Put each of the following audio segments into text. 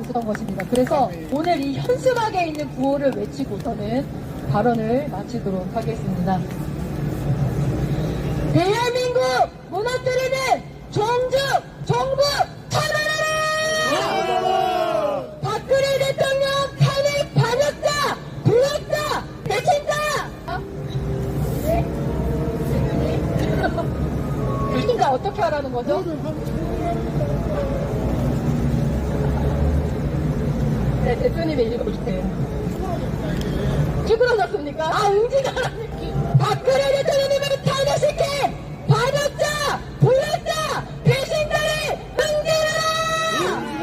있었던 것입니다. 그래서 오늘 이 현수막에 있는 구호를 외치고서는 발언을 마치도록 하겠습니다. 대한민국 무너뜨리는 종주 정부 처벌하라! 박근혜 대통령 탄핵 반역자, 불역자, 배신자! 그러니까 어떻게 하라는 거죠? 네, 대표님이 읽어주세요. 찌그러졌습니까? 아, 응지가 박근혜 대통령님을 탄핵시킨 반역자, 불역자, 배신자를 응징하라!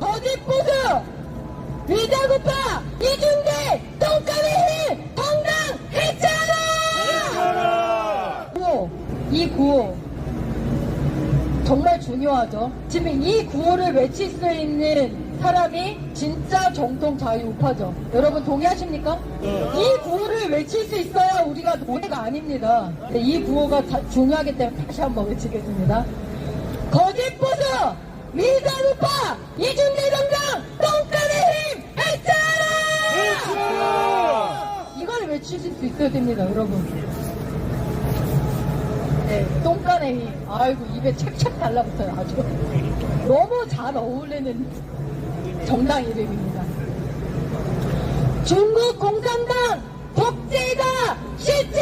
거짓 보수, 위자구파, 이중대, 똥감의 힘, 정당 해체하라! 구호, 이 구호. 정말 중요하죠. 지금 이 구호를 외칠 수 있는 사람이 진짜 정통 자유우파죠. 여러분 동의하십니까? 이 구호를 외칠 수 있어야 우리가 노예가 아닙니다. 네, 이 구호가 자- 중요하기 때문에 다시 한번 외치겠습니다. 거짓 보수, 미자우파, 이준대 정당, 똥간의 힘, 해체하라! 이걸 외치실 수 있어야 됩니다, 여러분. 네, 힘. 아이고, 입에 착착 달라붙어요, 아주. 너무 잘 어울리는 정당 이름입니다. 중국 공산당 시진핑 퇴진하라!